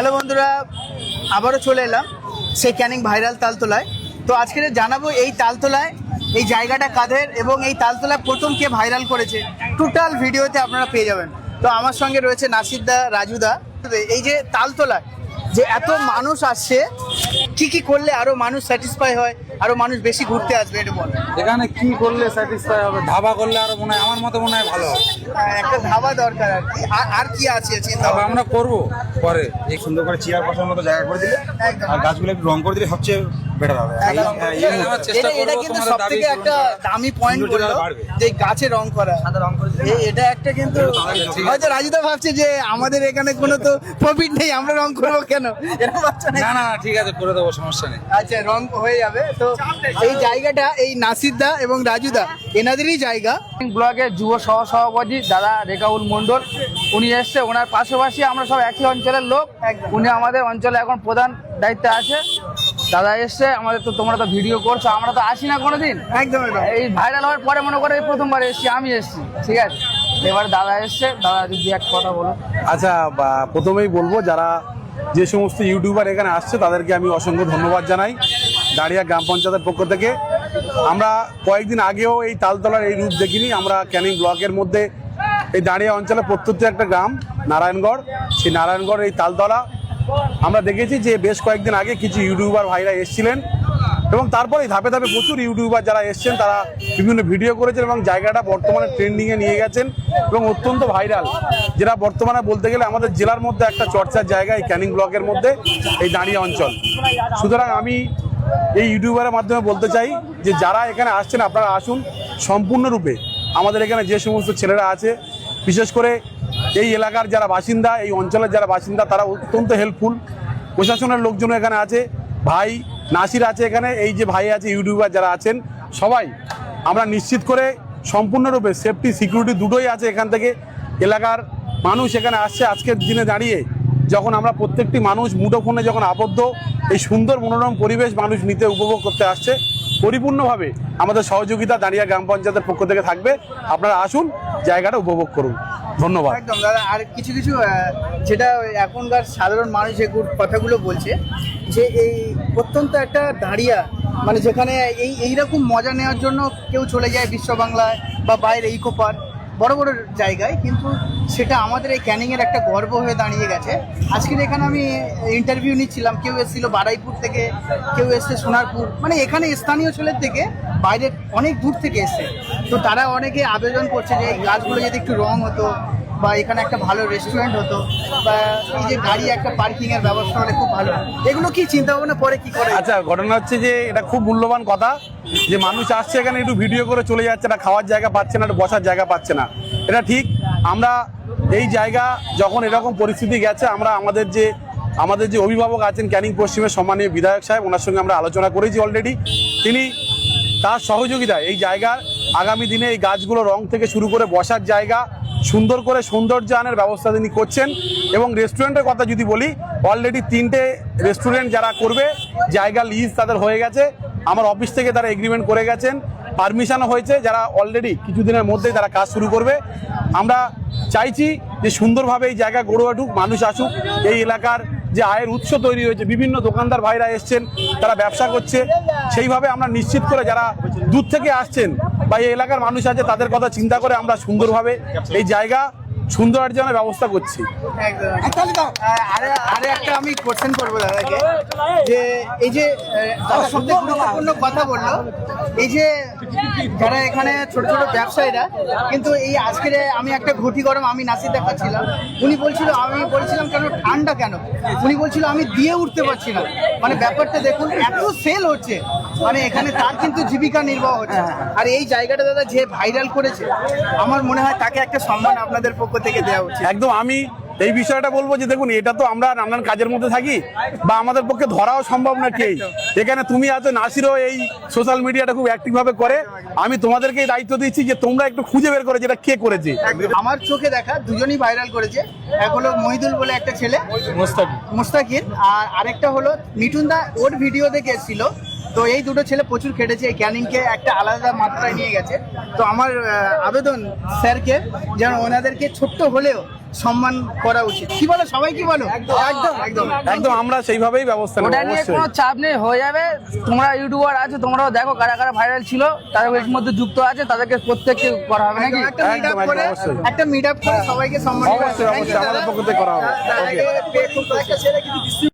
Hello বন্ধুরা আবারও চলে এলাম সেই ক্যানিং ভাইরাল তালতলায়। তো আজকে জানাব এই তালতলায় এই জায়গাটা কাদের এবং এই তালতলায় প্রথম কে ভাইরাল করেছে টোটাল ভিডিওতে আপনারা পেয়ে যাবেন। তো আমার সঙ্গে রয়েছে নাসিরদা রাজুদা এই যে তালতলায় যে এত মানুষ আসছে কি কি করলে আরও মানুষ স্যাটিসফাই হয় আরও মানুষ বেশি ঘুরতে আসবে এটা বল। এখানে কি করলে স্যাটিসফাই হবে ধাবা করলে আরও মনে হয় আমার মতো মনে হয় ভালো হবে। একটা ধাবা দরকার আর কি। আর- আর কি আছে চিন্তা আমরা করব। পরে এই সুন্দর করে চেয়ার বসার মতো জায়গা করে দিলে, আর গাছগুলো একটু রং করে দিলে সবচেয়ে বেটার হবে এটা- কিন্তু সব থেকে একটা দামি পয়েন্ট বলল যে গাছে রং করা। এটা একটা কিন্তু হয়তো রাজুদা ভাবছে যে আমাদের এখানে কোনো তো প্রফিট নেই আমরা রং করব কেন? এরকম না না না, ঠিক আছে করে দেবো সমস্যা নেই। আচ্ছা রং হয়ে যাবে। তো এই জায়গাটা এই নাসিরদা এবং রাজুদা এনাদেরই জায়গা। ব্লকের যুব সহ সভাপতি দাদা রেকাউল মণ্ডল উনি এসছে। ওনার পাশাপাশি আমরা সব একই অঞ্চলের লোক। উনি আমাদের অঞ্চলে এখন প্রধান দায়িত্বে আছে। দাদা এসছে আমাদের তো তোমরা তো ভিডিও করছ আমরা তো আসি না কোনোদিন। একদম এই ভাইরাল হওয়ার পরে মনে করে এই প্রথমবার এসছি আমি এসছি ঠিক আছে? এবার দাদা এসছে দাদা যদি এক কথা বলো। আচ্ছা বা- প্রথমেই বলব যারা যে সমস্ত ইউটিউবার এখানে আসছে তাদেরকে আমি অসংখ্য ধন্যবাদ জানাই দাঁড়িয়া গ্রাম পঞ্চায়েতের পক্ষ থেকে। আমরা কয়েকদিন আগেও এই তালতলার এই রূপ দেখিনি আমরা ক্যানিং ব্লকের মধ্যে এই দাঁড়িয়া অঞ্চলে প্রত্যন্ত একটা গ্রাম নারায়ণগড়। সেই নারায়ণগড় এই তালতলা আমরা দেখেছি যে বেশ কয়েকদিন আগে কিছু ইউটিউবার ভাইরা এসেছিলেন এবং তারপরে ধাপে ধাপে প্রচুর ইউটিউবার যারা এসছেন, তারা বিভিন্ন ভিডিও করেছেন এবং জায়গাটা বর্তমানে ট্রেন্ডিংয়ে নিয়ে গেছেন এবং অত্যন্ত ভাইরাল যেটা বর্তমানে বলতে গেলে আমাদের জেলার মধ্যে একটা চর্চার জায়গা এই ক্যানিং ব্লকের মধ্যে, এই দাঁড়িয়ে অঞ্চল। সুতরাং আমি এই ইউটিউবারের মাধ্যমে বলতে চাই যে যারা এখানে আসছেন, আপনারা আসুন সম্পূর্ণরূপে। আমাদের এখানে যে সমস্ত ছেলেরা আছে বিশেষ করে এই এলাকার যারা বাসিন্দা, এই অঞ্চলের যারা বাসিন্দা, তারা অত্যন্ত হেল্পফুল প্রশাসনের লোকজন এখানে আছে, ভাই নাসির আছে এখানে, এই যে ভাই আছে, ইউটিউবার যারা আছেন, সবাই আমরা নিশ্চিত করে সম্পূর্ণরূপে সেফটি সিকিউরিটি দুটোই আছে এখান থেকে। এলাকার মানুষ এখানে আসছে আজকের দিনে দাঁড়িয়ে, যখন আমরা প্রত্যেকটি মানুষ মুঠোফোনে যখন আবদ্ধ, এই সুন্দর মনোরম পরিবেশ মানুষ নিতে উপভোগ করতে আসছে। পরিপূর্ণভাবে আমাদের সহযোগিতা দাঁড়িয়া গ্রাম পঞ্চায়েতের পক্ষ থেকে থাকবে। আপনারা আসুন জায়গাটা উপভোগ করুন। ধন্যবাদ। একদম, দাদা, আর কিছু কিছু যেটা এখনকার সাধারণ মানুষ এই কথাগুলো বলছে, যে এই অত্যন্ত একটা দাঁড়িয়া মানে যেখানে এই এইরকম মজা নেওয়ার জন্য কেউ চলে যায় বিশ্ব বাংলায় বা বাইরে ইকো পার্ক। বড় বড় জায়গায়, কিন্তু সেটা আমাদের এই ক্যানিংয়ের একটা গর্ব হয়ে দাঁড়িয়ে গেছে। আজকের এখানে আমি ইন্টারভিউ নিচ্ছিলাম, কেউ এসেছিল বারাইপুর থেকে, কেউ এসছে সোনারপুর মানে এখানে স্থানীয় ছেলের থেকে, বাইরের অনেক দূর থেকে এসছে। তো তারা অনেকে আবেদন করছে যে এই গাছগুলো যদি একটু রং হতো বা এখানে একটা ভালো রেস্টুরেন্ট হতো বা এই যে গাড়ি একটা পার্কিং এর ব্যবস্থা হলে খুব ভালো এগুলো কি চিন্তা ভাবনা পরে কি করে? আচ্ছা ঘটনা হচ্ছে যে এটা খুব মূল্যবান কথা যে মানুষ আসছে এখানে একটু ভিডিও করে চলে যাচ্ছে, না খাওয়ার জায়গা পাচ্ছে না বসার জায়গা পাচ্ছে না। এটা ঠিক, আমরা এই জায়গা যখন এরকম পরিস্থিতি গেছে, আমরা আমাদের যে আমাদের যে অভিভাবক আছেন ক্যানিং পশ্চিমের সম্মানীয় বিধায়ক সাহেব, ওনার সঙ্গে আমরা আলোচনা করেছি অলরেডি তিনি তার সহযোগিতায় এই জায়গার আগামী দিনে এই গাছগুলো রং থেকে শুরু করে বসার জায়গা সুন্দর করে সৌন্দর্য আনার ব্যবস্থা তিনি করছেন এবং রেস্টুরেন্টের কথা যদি বলি অলরেডি তিনটে রেস্টুরেন্ট যারা করবে, জায়গা লিজ তাদের হয়ে গেছে। আমার অফিস থেকে তারা এগ্রিমেন্ট করে গেছেন। পারমিশনও হয়েছে, যারা অলরেডি কিছুদিনের মধ্যেই তারা কাজ শুরু করবে। আমরা চাইছি যে সুন্দরভাবে এই জায়গা গড়ে উঠুক, মানুষ আসুক। এই এলাকার যে আয়ের উৎস তৈরি হয়েছে, বিভিন্ন দোকানদার ভাইরা এসছেন, তারা ব্যবসা করছে। সেইভাবে আমরা নিশ্চিত করে যারা দূর থেকে আসছেন বা এই এলাকার মানুষ আছে তাদের কথা চিন্তা করে আমরা সুন্দরভাবে এই জায়গা সৌন্দর্যায়নের ব্যবস্থা করছি। আরে আরে একটা আমি কোশ্চেন করব দাদাকে। যে এই যে দাদা সবথেকে গুরুত্বপূর্ণ কথা বলল। এই যে যারা এখানে ছোট ছোট ব্যবসায়ীরা কিন্তু এই আজকের আমি একটা ঘটি গরম আমি নাসি দেখাচ্ছিলাম। উনি বলছিল আমি বলছিলাম কেন ঠান্ডা কেন? উনি বলছিল আমি দিয়ে উঠতে পারছি না। মানে ব্যাপারটা দেখুন এত সেল হচ্ছে। মানে এখানে তার কিন্তু জীবিকা নির্বাহ হচ্ছে। আর এই জায়গাটা দাদা যে ভাইরাল করেছে আমার মনে হয় তাকে একটা সম্মান আপনাদের পক্ষ থেকে দেওয়া উচিত। একদম আমি এই বিষয়টা বলব যে দেখুন এটা তো আমরা নানান কাজের মধ্যে থাকি বা আমাদের পক্ষে ধরাও সম্ভব না কে এখানে তুমি আছো নাসিরও এই সোশ্যাল মিডিয়াটা খুব অ্যাক্টিভ ভাবে করে আমি তোমাদেরকে দায়িত্ব দিচ্ছি যে তোমরা একটু খুঁজে বের করে যেটা কে করেছে। আমার চোখে দেখা দুজনই ভাইরাল করেছে এক হলো মহিদুল বলে একটা ছেলে মুস্তাকির আর আরেকটা হলো মিঠুন দা ওর ভিডিও দেখে এসেছিল তো এই দুটো ছেলে প্রচুর খেটেছে এই ক্যানিংকে একটা আলাদা মাত্রায় নিয়ে গেছে। তো আমার আবেদন স্যারকে যেন ওনাদেরকে ছোট্ট হলেও সম্মান করা উচিত। কি বলো সবাই কি বলো? একদম। একদম একদম। আমরা সেইভাবেই ব্যবস্থা ওটা নিয়ে কোনো চাপ নেই হয়ে যাবে। তোমরা ইউটিউবার আছে তোমরাও দেখো কারা কারা ভাইরাল ছিল তারা এর মধ্যে যুক্ত আছে তাদেরকে প্রত্যেককে করা হবে নাকি? একটা মিট আপ করে একটা মিট আপ করে সবাইকে সম্মান করা অবশ্যই অবশ্যই আমাদের। পক্ষ থেকে করা হবে। ওকে